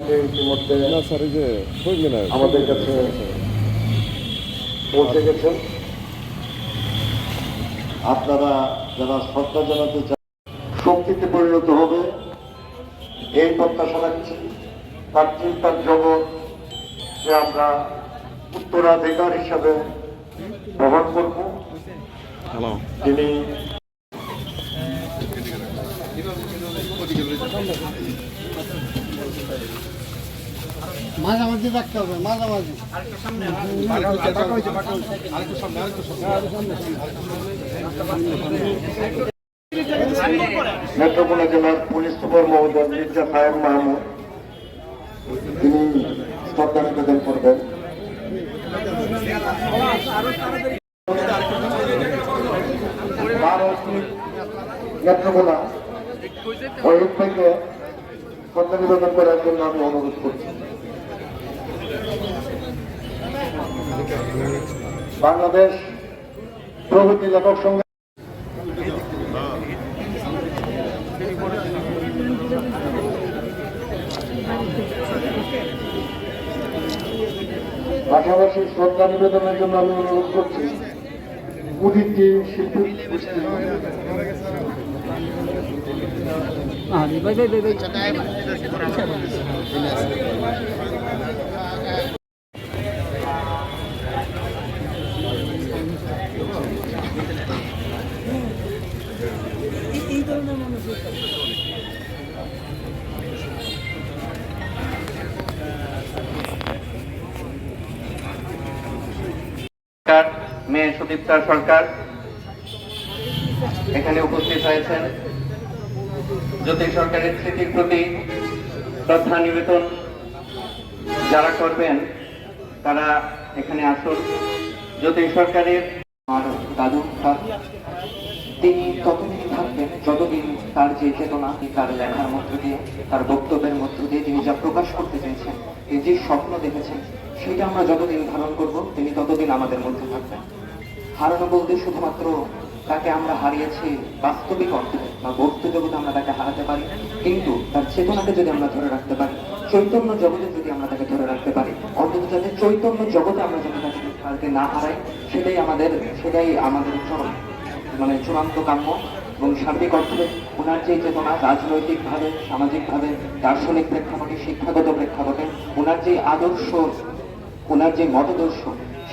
ইতিমধ্যে না স্যার এই যে আমাদের কাছে পৌঁছে গেছেন। আপনারা যারা শ্রদ্ধা জানাতে চান শক্তিতে পরিণত হবে। এই প্রত্যাশা রাখছি। তার চিন্তার জগৎ যে আমরা উত্তরাধিকার হিসাবে বহন করব। তিনি মাঝামাঝি রাখতে হবে, মাঝামাঝি। নেত্রকোনা জেলার পুলিশ সুপার মহোদয় মির্জা ফায়ার মাহমুদ, তিনি শ্রদ্ধা নিবেদন করবেন। নেত্রকোনা ওই থেকে শ্রদ্ধা নিবেদন আমি অনুরোধ করছি। বাংলাদেশ প্রগতি লেখক সংঘ পাশাপাশি শ্রদ্ধা নিবেদনের জন্য আমি অনুরোধ করছি। উদিতজি শিল্পী গোষ্ঠী সরকার মেয়ে সুদীপ্তা সরকার এখানে উপস্থিত হয়েছেন। জ্যোতি সরকারের স্মৃতির প্রতি শ্রদ্ধা নিবেদন যারা করবেন, তারা এখানে আসুন। জ্যোতি সরকারের আর দাদু তিনি ততদিন থাকবেন, যতদিন তার যে চেতনা তার লেখার মধ্য দিয়ে, তার বক্তব্যের মধ্য দিয়ে তিনি যা প্রকাশ করতে চেয়েছেন, তিনি যে স্বপ্ন দেখেছেন, সেটা আমরা যতদিন ধারণ করব, তিনি ততদিন আমাদের মধ্যে থাকবেন। হারানো বলতে শুধুমাত্র তাকে আমরা হারিয়েছি বাস্তবিক অর্থে বা বস্তু জগতে আমরা তাকে হারাতে পারি, কিন্তু তার চেতনাকে যদি আমরা ধরে রাখতে পারি, চৈতন্য জগতে যদি আমরা তাকে ধরে রাখতে পারি, অন্তত যাতে চৈতন্য জগতে আমরা যদি তাকে তাকে না হারাই, সেটাই আমাদের সেটাই আমাদের চরম মানে চূড়ান্ত কাম্য এবং সার্বিক অর্থে ওনার যে চেতনা রাজনৈতিকভাবে, সামাজিকভাবে, দার্শনিক প্রেক্ষাপটে, শিক্ষাগত প্রেক্ষাপটে, ওনার যে আদর্শ ওনার যে মতদর্শ,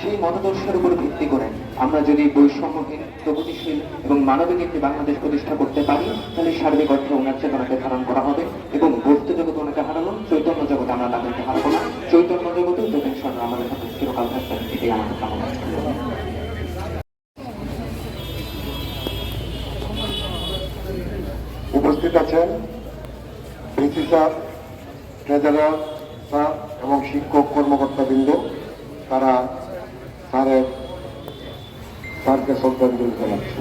সেই মতদর্শের উপর ভিত্তি করে আমরা যদি বৈষম্যহীন প্রগতিশীল এবং মানবিক একটি বাংলাদেশ প্রতিষ্ঠা করতে পারি, তাহলে সার্বিক অর্থে ওনার চেতনাকে ধারণ করা হবে এবং বস্তু জগতে ওনাকে হারানো চৈতন্য জগতে আমরা তাদেরকে হারাবো না। চৈতন্য জগতে যোগেন সরকার আমাদের সাথে চিরকাল থাকবেন এটাই আমাদের কামনা। উপস্থিত আছেন ভিসি স্যার ট্রেজারার স্যার এবং শিক্ষক কর্মকর্তাবৃন্দ, তারা স্যারের স্যারকে শ্রদ্ধাঞ্জলি জানাচ্ছে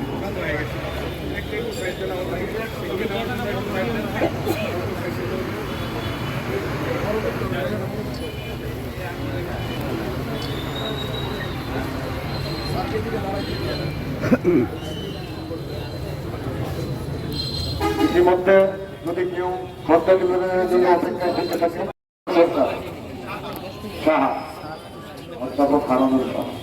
ইতিমধ্যে যদি কেউ শ্রদ্ধা নিবেদনের জন্য অপেক্ষায় থেকে থাকে সাহা অধ্যাপক হারানুর সাহা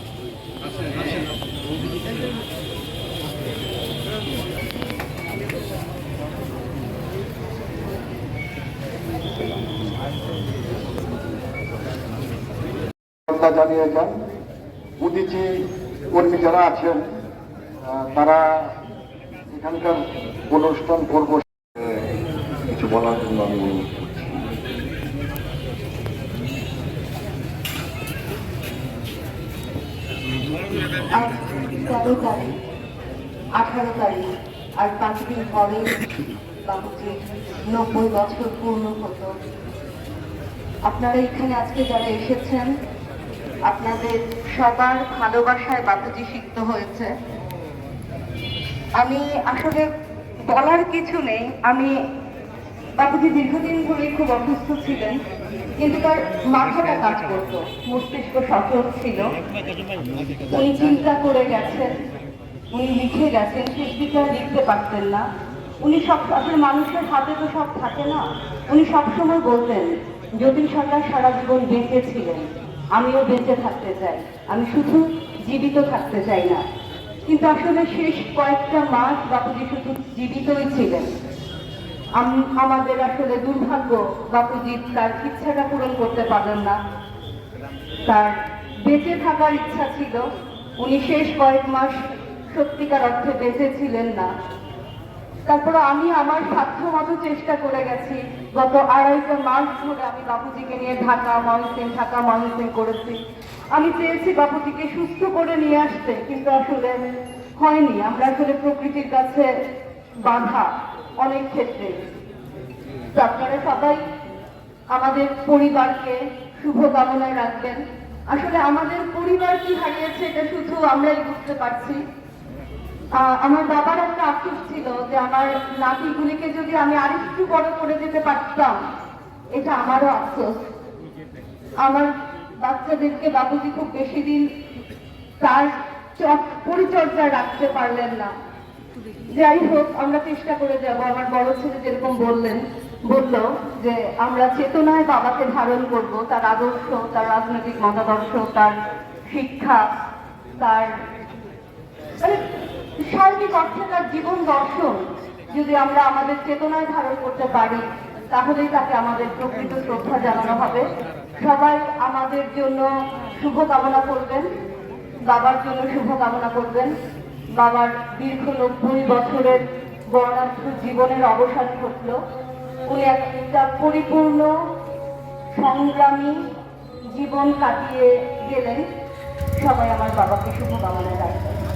জানিয়ে যান উদিচি কর্মী যারা আছেন তারা এখানকার অনুষ্ঠান করব। কিছু বলার জন্য আমি করছি তেরো আঠারো তারিখ আর পাঁচ পরে বাবুজি নব্বই বছর পূর্ণ হতো আপনারা এখানে আজকে যারা এসেছেন, আপনাদের সবার ভালোবাসায় বাপুজি সিক্ত হয়েছে। আমি আসলে বলার কিছু নেই, আমি বাপুজি দীর্ঘদিন ধরে খুব অসুস্থ ছিলেন, কিন্তু তার মাথাটা কাজ করত, মস্তিষ্ক সচল ছিল। উনি চিন্তা করে গেছেন, উনি লিখে গেছেন, শেষ দিকে লিখতে পারতেন না। উনি সব, আসলে মানুষের হাতে তো সব থাকে না। উনি সবসময় বলতেন যতীন সরকার সারা জীবন বেঁচে ছিলেন, আমিও বেঁচে থাকতে চাই, আমি শুধু জীবিত থাকতে চাই না। কিন্তু আসলে শেষ কয়েকটা মাস বাপুজি শুধু জীবিতই ছিলেন। আম- আমাদের আসলে দুর্ভাগ্য বাপুজি তার ইচ্ছাটা পূরণ করতে পারলেন না। তার বেঁচে থাকার ইচ্ছা ছিল। উনি শেষ কয়েক মাস সত্যিকার অর্থে বেঁচে ছিলেন না। তারপরে আমি আমার সাধ্য মতো চেষ্টা করে গেছি। গত আড়াইটা মাস ধরে আমি বাপুজিকে নিয়ে ঢাকা ময়মনসিং ঢাকা ময়মনসিং করেছি। আমি চেয়েছি বাপুজিকে সুস্থ করে নিয়ে আসতে, কিন্তু আসলে হয়নি। আমরা আসলে প্রকৃতির কাছে বাধা। অনেক ক্ষেত্রে। আপনারা সবাই আমাদের পরিবারকে শুভ কামনায় রাখবেন। আসলে আমাদের পরিবার কি হারিয়েছে এটা শুধু আমরাই বুঝতে পারছি। আমার বাবার একটা আফসোস ছিল যে আমার নাতিগুলিকে যদি আমি আরেকটু বড় করে দিতে পারতাম, এটা আমারও আফসোস। আমার বাচ্চাদেরকে বাবুজি খুব বেশি দিন তার পরিচর্যা রাখতে পারলেন না। যাই হোক, আমরা চেষ্টা করে যাব। আমার বড় ছেলে যেরকম বললেন, বলল যে, আমরা চেতনায় বাবাকে ধারণ করব। তার আদর্শ, তার রাজনৈতিক মতাদর্শ, তার শিক্ষা, তার মানে সার্বিক অর্থে তার জীবন দর্শন যদি আমরা আমাদের চেতনায় ধারণ করতে পারি, তাহলেই তাকে আমাদের প্রকৃত শ্রদ্ধা জানানো হবে। সবাই আমাদের জন্য শুভ কামনা করবেন। বাবার জন্য শুভ কামনা করবেন। বাবার দীর্ঘ নব্বই বছরের বর্ণার্থ জীবনের অবসান ঘটল। উনি একটা পরিপূর্ণ, সংগ্রামী জীবন কাটিয়ে গেলেন সবাই আমার বাবাকে শুভকামনা রাখবেন